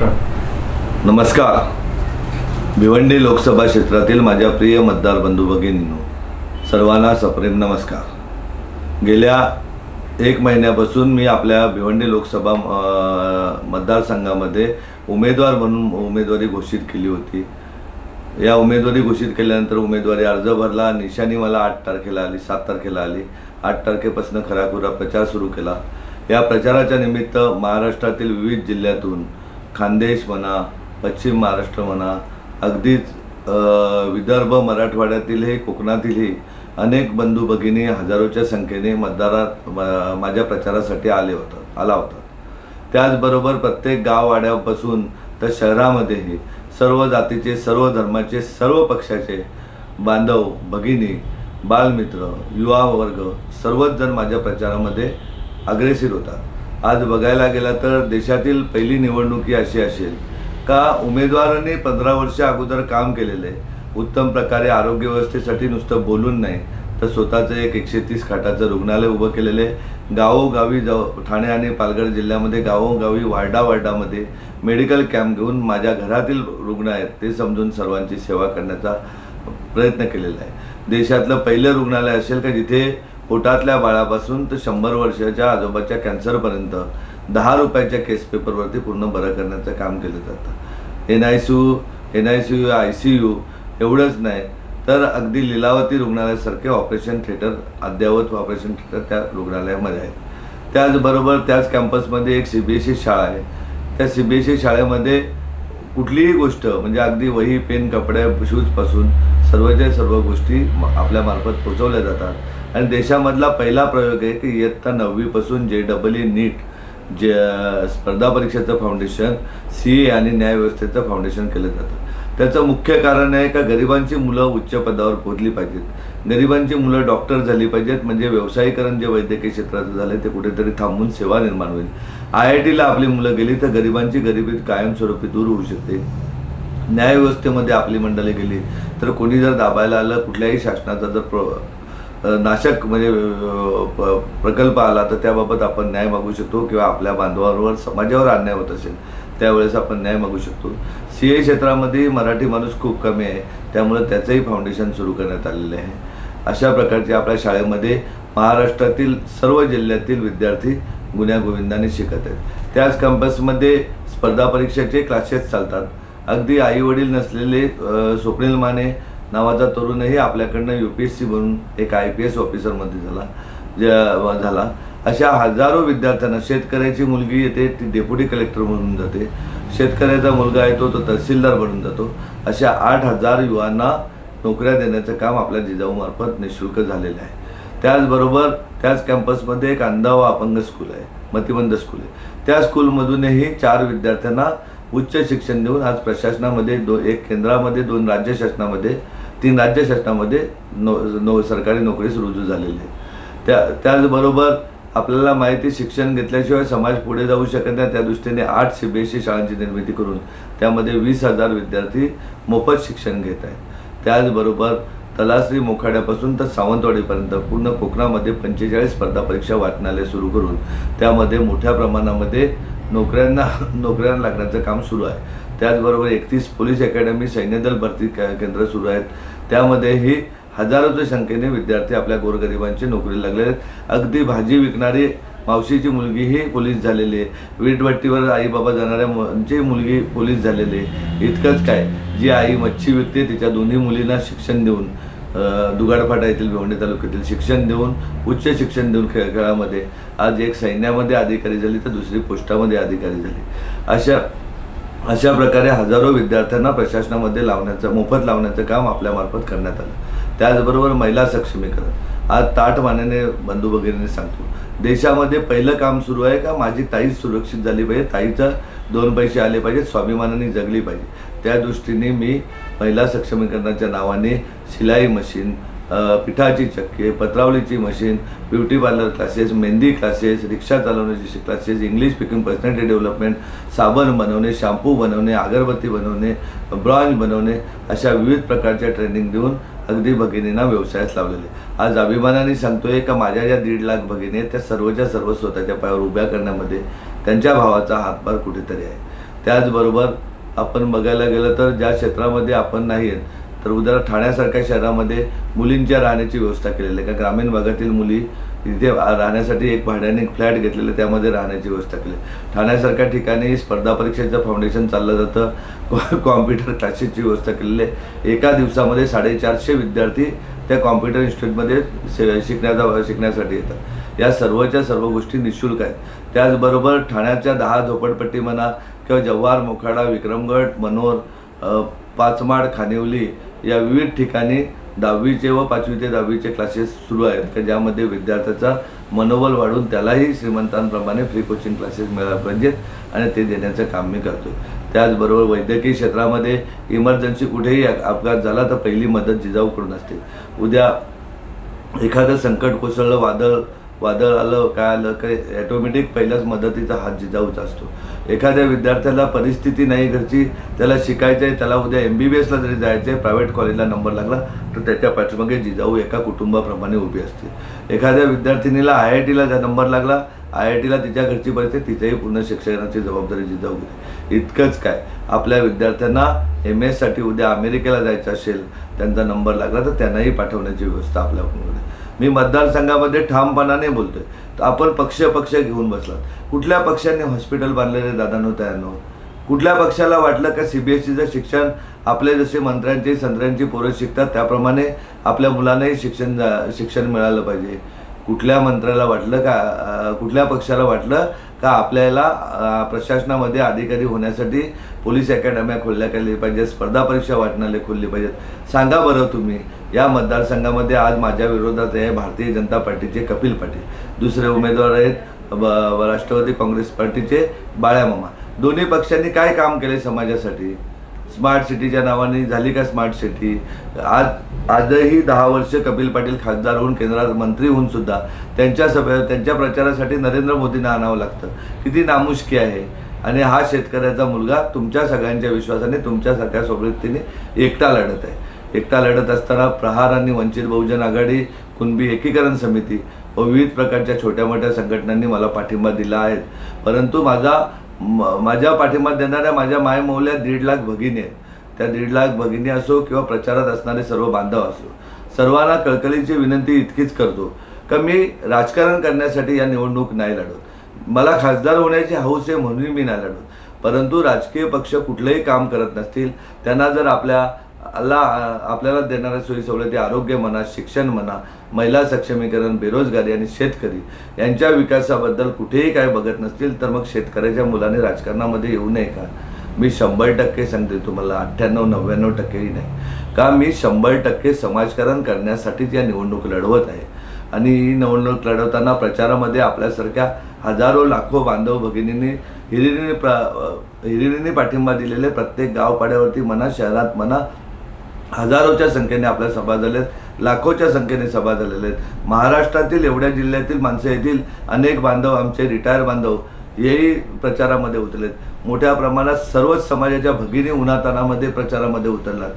नमस्कार. भिवंडी लोकसभा क्षेत्रातील माझ्या प्रिय मतदार बंधू भगिनींनो सर्वांना सप्रेम नमस्कार. गेल्या एक महिन्यापासून मी आपल्या भिवंडी लोकसभा मतदारसंघामध्ये उमेदवार म्हणून उमेदवारी घोषित केली होती. या उमेदवारी घोषित केल्यानंतर उमेदवारी अर्ज भरला निशाणी मला आठ तारखेला आली सात तारखेला आली. आठ तारखेपासून खराखुरा प्रचार सुरू केला. या प्रचाराच्या निमित्त महाराष्ट्रातील विविध जिल्ह्यातून खानदेश म्हणा पश्चिम महाराष्ट्र म्हणा अगदीच विदर्भ मराठवाड्यातीलही कोकणातीलही अनेक बंधू भगिनी हजारोच्या संख्येने मतदारात माझ्या प्रचारासाठी आले होतं आला होता. त्याचबरोबर प्रत्येक गाववाड्यापासून तर शहरामध्येही सर्व जातीचे सर्व धर्माचे सर्व पक्षाचे बांधव भगिनी बालमित्र युवा वर्ग सर्वच जण माझ्या प्रचारामध्ये अग्रेसर होतात. आज बघायला गेला तर देशातील पहिली निवडणूक ही अशी असेल. का उमेदवारांनी पंधरा वर्ष अगोदर काम केलेलं आहे? उत्तम प्रकारे आरोग्य व्यवस्थेसाठी नुसतं बोलून नाही तर स्वतःचं एक एकशे तीस खाटाचं रुग्णालय उभं केलेलं आहे. गावोगावी जाऊ ठाणे आणि पालघर जिल्ह्यामध्ये गावोगावी वार्डा वार्डामध्ये मेडिकल कॅम्प घेऊन माझ्या घरातील रुग्ण आहेत ते समजून सर्वांची सेवा करण्याचा प्रयत्न केलेला आहे. देशातलं पहिलं रुग्णालय असेल का जिथे पोटातल्या बाळापासून तर शंभर वर्षाच्या आजोबाच्या कॅन्सरपर्यंत दहा रुपयाच्या केस पेपरवरती पूर्ण बरं करण्याचं काम केलं जातं. N I C U N I C U I C U एवढंच नाही तर अगदी लिलावती रुग्णालयासारखे ऑपरेशन थिएटर अद्ययावत ऑपरेशन थिएटर त्या रुग्णालयामध्ये आहेत. त्याचबरोबर त्याच कॅम्पसमध्ये एक सी बी एस ई शाळा आहे. त्या सी बी एस ई शाळेमध्ये कुठलीही गोष्ट म्हणजे अगदी वही पेन कपडे शूजपासून सर्वच्या सर्व गोष्टी आपल्यामार्फत पोचवल्या जातात आणि देशामधला पहिला प्रयोग आहे की इयत्ता नववीपासून जे डबल ई नीट जे स्पर्धा परीक्षेचं फाउंडेशन सी ए आणि न्यायव्यवस्थेचं फाउंडेशन केलं जातं. त्याचं मुख्य कारण आहे का गरिबांची मुलं उच्च पदावर पोहोचली पाहिजेत. गरिबांची मुलं डॉक्टर झाली पाहिजेत म्हणजे व्यवसायीकरण जे वैद्यकीय क्षेत्राचं झालं ते कुठेतरी थांबून सेवा निर्माण होईल. आय आय टीला आपली मुलं गेली तर गरिबांची गरिबी कायमस्वरूपी दूर होऊ शकते. न्यायव्यवस्थेमध्ये आपली मंडळी गेली तर कोणी जर दाबायला आलं कुठल्याही शासनाचा जर प्र नाशक म्हणजे प- प्रकल्प आला तर त्याबाबत आपण न्याय मागू शकतो किंवा आपल्या बांधवांवर समाजावर अन्याय होत असेल त्यावेळेस आपण न्याय मागू शकतो. सी ए क्षेत्रामध्ये मराठी माणूस खूप कमी आहे त्यामुळे त्याचंही फाउंडेशन सुरू करण्यात आलेलं आहे. अशा प्रकारचे आपल्या शाळेमध्ये महाराष्ट्रातील सर्व जिल्ह्यातील विद्यार्थी गुण्यागोविंदाने शिकत आहेत. त्याच कॅम्पसमध्ये स्पर्धा परीक्षेचे क्लासेस चालतात. अगदी आई वडील नसलेले स्वप्नील माने नावाचा तरुणही आपल्याकडनं यू पी एस सी बनून एक आय पी एस ऑफिसरमध्ये झाला ज्या झाला. अशा हजारो विद्यार्थ्यांना शेतकऱ्याची मुलगी येते ती डेप्युटी कलेक्टर म्हणून जाते. शेतकऱ्याचा मुलगा येतो तो तहसीलदार बनून जातो. अशा आठ हजार युवांना नोकऱ्या देण्याचं काम आपल्या जिजाऊमार्फत निशुल्क झालेलं आहे. त्याचबरोबर त्याच कॅम्पसमध्ये एक अंधावा अपंग स्कूल आहे मतिमंद स्कूल आहे. त्या स्कूलमधूनही चार विद्यार्थ्यांना उच्च शिक्षण देऊन आज प्रशासनामध्ये दो एक केंद्रामध्ये दोन राज्य शासनामध्ये तीन राज्य शासनामध्ये नो नो सरकारी नोकरीस रुजू झालेली आहे. त्या त्याचबरोबर आपल्याला माहिती शिक्षण घेतल्याशिवाय समाज पुढे जाऊ शकत नाही. त्या दृष्टीने आठ सी बी एस ई शाळांची निर्मिती करून त्यामध्ये वीस हजार विद्यार्थी मोफत शिक्षण घेत आहेत. त्याचबरोबर तलासरी मोखाड्यापासून तर सावंतवाडीपर्यंत पूर्ण कोकणामध्ये पंचेचाळीस स्पर्धा परीक्षा वाचनालय सुरू करून त्यामध्ये मोठ्या प्रमाणामध्ये नोकऱ्यांना नोकऱ्यांना लागण्याचं काम सुरू आहे. त्याचबरोबर एकतीस पोलीस अकॅडमी सैन्यदल भरती के- केंद्र सुरू आहेत. त्यामध्येही हजारोच्या संख्येने विद्यार्थी आपल्या गोरगरिबांची नोकरी लागले आहेत. अगदी भाजी विकणारी मावशीची मुलगीही पोलीस झालेली आहे. वीटभट्टीवर आई बाबा जाणाऱ्या मुलांची मुलगी पोलीस झालेली आहे. इतकंच काय जी आई मच्छी विकते तिच्या दोन्ही मुलींना शिक्षण देऊन दुगाडफाटा येथील भिवंडी तालुक्यातील शिक्षण देऊन उच्च शिक्षण देऊन खेळ खेळामध्ये आज एक सैन्यामध्ये अधिकारी झाली तर दुसरी पोस्टामध्ये अधिकारी झाली. अशा अशा प्रकारे हजारो विद्यार्थ्यांना प्रशासनामध्ये लावण्याचं मोफत लावण्याचं काम आपल्यामार्फत करण्यात आलं. त्याचबरोबर महिला सक्षमीकरण. आज ताट मानेने बंधू भगिनीने सांगतो देशामध्ये पहिलं काम सुरू आहे का? माझी ताई सुरक्षित झाली पाहिजे ताईचं दोन पैसे आले पाहिजेत स्वाभिमानाने जगली पाहिजे. त्या दृष्टीने मी महिला सक्षमीकरणाच्या नावाने शिलाई मशीन पिठाची चक्के पत्रावलीची machine beauty parlour classes mehndi classes rickshaw चालवण्याचे classes English speaking personality development साबण बनवणे शॅम्पू बनवणे अगरबत्ती बनवणे ब्रॉन्ज बनवणे अशा विविध प्रकारच्या ट्रेनिंग देऊन अगदी भगिनींना व्यवसायात लावलेले. आज अभिमानाने सांगतोय का माझ्या ज्या दीड लाख भगिनी आहेत त्या सर्वच्या सर्व स्वतःच्या पायावर उभ्या करण्यामध्ये त्यांच्या भावाचा हातभार कुठेतरी आहे. त्याचबरोबर आपण बघायला गेलं तर ज्या क्षेत्रामध्ये आपण नाही आहेत तर उद्या ठाण्यासारख्या शहरामध्ये मुलींच्या राहण्याची व्यवस्था केलेली आहे. का ग्रामीण भागातील मुली तिथे राहण्यासाठी एक भाड्याने फ्लॅट घेतलेलं त्यामध्ये राहण्याची व्यवस्था केली ठाण्यासारख्या ठिकाणी स्पर्धा परीक्षेचं फाउंडेशन चाललं जातं कॉ- कॉम्प्युटर क्लासेसची व्यवस्था केलेली आहे. एका दिवसामध्ये साडेचारशे विद्यार्थी त्या कॉम्प्युटर इन्स्टिट्यूटमध्ये शि- शिकण्याचा शिकण्यासाठी येतात. या सर्वच्या सर्व गोष्टी निशुल्क आहेत. त्याचबरोबर ठाण्याच्या दहा झोपडपट्टी म्हणा किंवा जव्हार मोखाडा विक्रमगड मनोर पाचमाड खानिवली या विविध ठिकाणी दहावीचे व पाचवी ते दहावीचे क्लासेस सुरू आहेत. का ज्यामध्ये विद्यार्थ्याचा मनोबल वाढून त्यालाही श्रीमंतांप्रमाणे फ्री कोचिंग क्लासेस मिळायला पाहिजेत आणि ते देण्याचं काम मी करतो त्याचबरोबर वैद्यकीय क्षेत्रामध्ये इमर्जन्सी कुठेही अपघात झाला तर पहिली मदत जिजाऊकडून असते. उद्या एखादं संकट कोसळलं वादळ वादळ आलं काय आलं काय ॲटोमॅटिक पहिल्याच मदतीचा हात जिजाऊच असतो. एखाद्या विद्यार्थ्याला परिस्थिती नाही घरची त्याला शिकायचं आहे त्याला उद्या एम बी बी एसला जरी जायचं आहे प्रायव्हेट कॉलेजला नंबर लागला तर त्याच्या पाठीमागे जिजाऊ एका कुटुंबाप्रमाणे उभी असते. एखाद्या विद्यार्थिनीला आय आय टीला जर नंबर लागला आय आय टीला तिच्या घरची परिस्थिती तिच्याही पूर्ण शिक्षणाची जबाबदारी जिजाऊ घेते. इतकंच काय आपल्या विद्यार्थ्यांना एम एससाठी उद्या अमेरिकेला जायचं असेल त्यांचा नंबर लागला तर त्यांनाही पाठवण्याची व्यवस्था आपल्याकडून मी मतदारसंघामध्ये ठामपणाने बोलतोय. तर आपण पक्ष पक्ष घेऊन बसलात. कुठल्या पक्षाने हॉस्पिटल बांधलेले दादांनो त्यानो कुठल्या पक्षाला वाटलं का सी बी एस सीचं शिक्षण आपले जसे मंत्र्यांची संत्र्यांची पोरं शिकतात त्याप्रमाणे आपल्या मुलांनाही शिक्षण जा- शिक्षण मिळालं पाहिजे. कुठल्या मंत्र्याला वाटलं का कुठल्या पक्षाला वाटलं का आपल्याला प्रशासनामध्ये अधिकारी होण्यासाठी पोलीस अकॅडम्या खोलल्या गेल्या पाहिजेत स्पर्धा परीक्षा वाटणारे खोलली पाहिजेत? सांगा बरं तुम्ही. या मतदारसंघामध्ये आज माझ्या विरोधात आहे भारतीय जनता पार्टीचे कपिल पाटील. दुसरे उमेदवार आहेत राष्ट्रवादी काँग्रेस पार्टीचे बाळ्यामामा दोन्ही पक्षांनी काय काम केले समाजासाठी? स्मार्ट सिटीच्या नावाने झाली का स्मार्ट सिटी? आज आजही दहा वर्ष कपिल पाटील खासदार होऊन केंद्रात मंत्री होऊन सुद्धा त्यांच्या सभे त्यांच्या प्रचारासाठी नरेंद्र मोदींना आणावं लागतं. किती नामुष्की आहे. आणि हा शेतकऱ्याचा मुलगा तुमच्या सगळ्यांच्या विश्वासाने तुमच्यासारख्या सोबतीने एकटा लढत आहे. एकटा लढत असताना प्रहार आणि वंचित बहुजन आघाडी कुणबी एकीकरण समिती व विविध प्रकारच्या छोट्या मोठ्या संघटनांनी मला पाठिंबा दिला आहे. परंतु माझा माझ्या पाठिंबा देणाऱ्या माझ्या मायमौल्या दीड लाख भगिनी आहेत. त्या दीड लाख भगिनी असो किंवा प्रचारात असणारे सर्व बांधव असो सर्वांना कळकळीची विनंती इतकीच करतो का मी राजकारण करण्यासाठी या निवडणूक नाही लढत. मला खासदार होण्याची हौस आहे म्हणून मी नाही लढत. परंतु राजकीय पक्ष कुठलंही काम करत नसतील त्यांना जर आपल्या ला आपल्याला देणाऱ्या सोयी सवलती आरोग्य म्हणा शिक्षण म्हणा महिला सक्षमीकरण बेरोजगारी आणि शेतकरी यांच्या विकासाबद्दल कुठेही काय बघत नसतील तर मग शेतकऱ्याच्या मुलाने राजकारणामध्ये येऊ नये का? मी शंभर टक्के सांगते तुम्हाला अठ्ठ्याण्णव नव्याण्णव टक्केही नाही. का मी शंभर टक्के समाजकारण करण्यासाठीच या निवडणूक लढवत आहे? आणि ही निवडणूक लढवताना प्रचारामध्ये आपल्यासारख्या हजारो लाखो बांधव भगिनींनी हिरिरीने प्र हिरिरीने पाठिंबा दिलेले प्रत्येक गावपाड्यावरती म्हणा शहरात म्हणा हजारोच्या संख्येने आपल्या सभा झाल्या आहेत. लाखोच्या संख्येने सभा झालेल्या आहेत. महाराष्ट्रातील एवढ्या जिल्ह्यातील माणसं येथील अनेक बांधव आमचे रिटायर बांधव हेही प्रचारामध्ये उतरलेत. मोठ्या प्रमाणात सर्वच समाजाच्या भगिनी उन्हातानामध्ये प्रचारामध्ये उतरलात.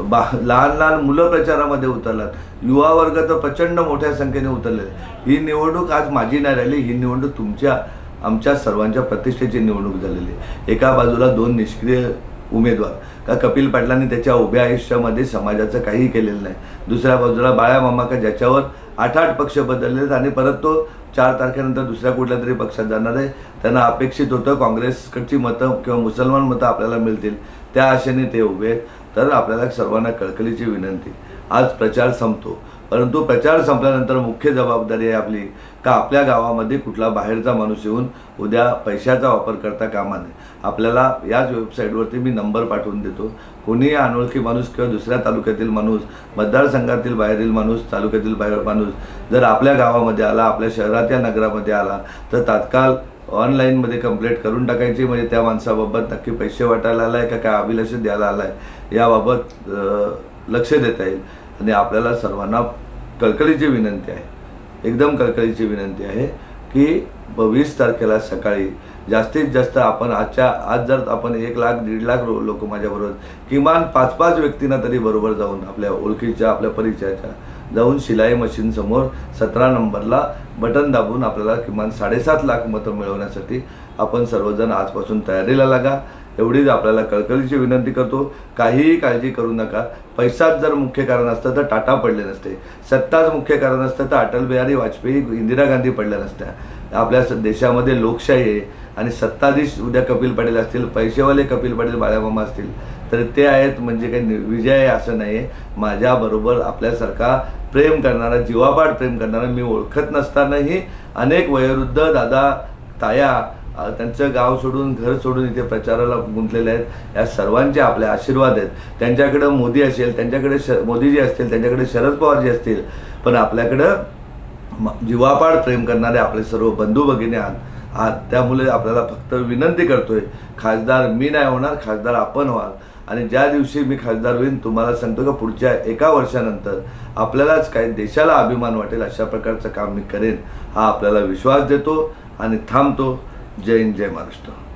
बा लहान लहान मुलं प्रचारामध्ये उतरलात. युवा वर्ग तर प्रचंड मोठ्या संख्येने उतरले ही निवडणूक आज माझी नाही राहिली. ही निवडणूक तुमच्या आमच्या सर्वांच्या प्रतिष्ठेची निवडणूक झालेली आहे. एका बाजूला दोन निष्क्रिय उमेदवार. का कपिल पाटलांनी त्याच्या उभ्या आयुष्यामध्ये समाजाचं काहीही केलेलं नाही. दुसऱ्या बाजूला बाळा मामा का ज्याच्यावर आठ आठ पक्ष बदललेत आणि परत तो चार तारखेनंतर दुसऱ्या कुठल्या तरी पक्षात जाणार आहे त्यांना अपेक्षित होतं काँग्रेसकडची मतं किंवा मुसलमान मतं आपल्याला मिळतील त्या आशेने ते उभे आहेत. तर आपल्याला सर्वांना कळकळीची विनंती. आज प्रचार संपतो. परंतु प्रचार संपल्यानंतर मुख्य जबाबदारी आहे आपली का आपल्या गावामध्ये कुठला बाहेरचा माणूस येऊन उद्या पैशाचा वापर करता कामा नये आपल्याला याच वेबसाईटवरती मी नंबर पाठवून देतो. कोणीही अनोळखी माणूस किंवा दुसऱ्या तालुक्यातील माणूस मतदारसंघातील बाहेरील माणूस तालुक्यातील बाहेर माणूस जर आपल्या गावामध्ये आला आपल्या शहरात या नगरामध्ये आला तर तात्काळ ऑनलाईनमध्ये कंप्लेंट करून टाकायची. म्हणजे त्या माणसाबाबत नक्की पैसे वाटायला आला आहे का काय अभिलाषित द्यायला आला आहे याबाबत लक्ष देता येईल. आणि आपल्याला सर्वांना कळकळीची विनंती आहे. एकदम कळकळीची विनंती आहे. की वीस तारखेला सकाळी जास्तीत जास्त आपण आजच्या आज जर आपण एक लाख दीड लाख लोक माझ्याबरोबर किमान पाच पाच व्यक्तींना तरी बरोबर जाऊन आपल्या ओळखीच्या आपल्या परिचयाच्या जाऊन शिलाई मशीनसमोर सतरा नंबरला बटन दाबून आपल्याला किमान साडेसात लाख मतं मिळवण्यासाठी आपण सर्वजण आजपासून तयारीला लागा. एवढीच आपल्याला कळकळीची विनंती करतो. काहीही काळजी करू नका. पैसाच जर मुख्य कारण असतं तर टाटा पडले नसते. सत्ताच मुख्य कारण असतं तर अटल बिहारी वाजपेयी इंदिरा गांधी पडल्या नसत्या. आपल्या स- देशामध्ये लोकशाही आहे आणि सत्ताधीश उद्या कपिल पाटील असतील पैसेवाले कपिल पाटील बाळामामा असतील. तर ते आहेत म्हणजे काही नि- विजय आहे असं नाही आहे माझ्याबरोबर आपल्यासारखा प्रेम करणारा जीवापाड प्रेम करणारा मी ओळखत नसतानाही अनेक वयोवृद्ध दादा ताया त्यांचं गाव सोडून घर सोडून इथे प्रचाराला गुंतलेले आहेत. या सर्वांचे आपले आशीर्वाद आहेत. त्यांच्याकडं मोदी असेल त्यांच्याकडे श मोदीजी असतील त्यांच्याकडे शरद पवारजी असतील पण आपल्याकडं जीवापाड प्रेम करणारे आपले सर्व बंधू भगिनी आहात. आहात. त्यामुळे आपल्याला फक्त विनंती करतोय खासदार मी नाही होणार खासदार आपण व्हाल. आणि ज्या दिवशी मी खासदार होईन तुम्हाला सांगतो का पुढच्या एका वर्षानंतर आपल्यालाच काही देशाला अभिमान वाटेल अशा प्रकारचं काम मी करेन. हा आपल्याला विश्वास देतो आणि थांबतो. जय हिंद जय महाराष्ट्र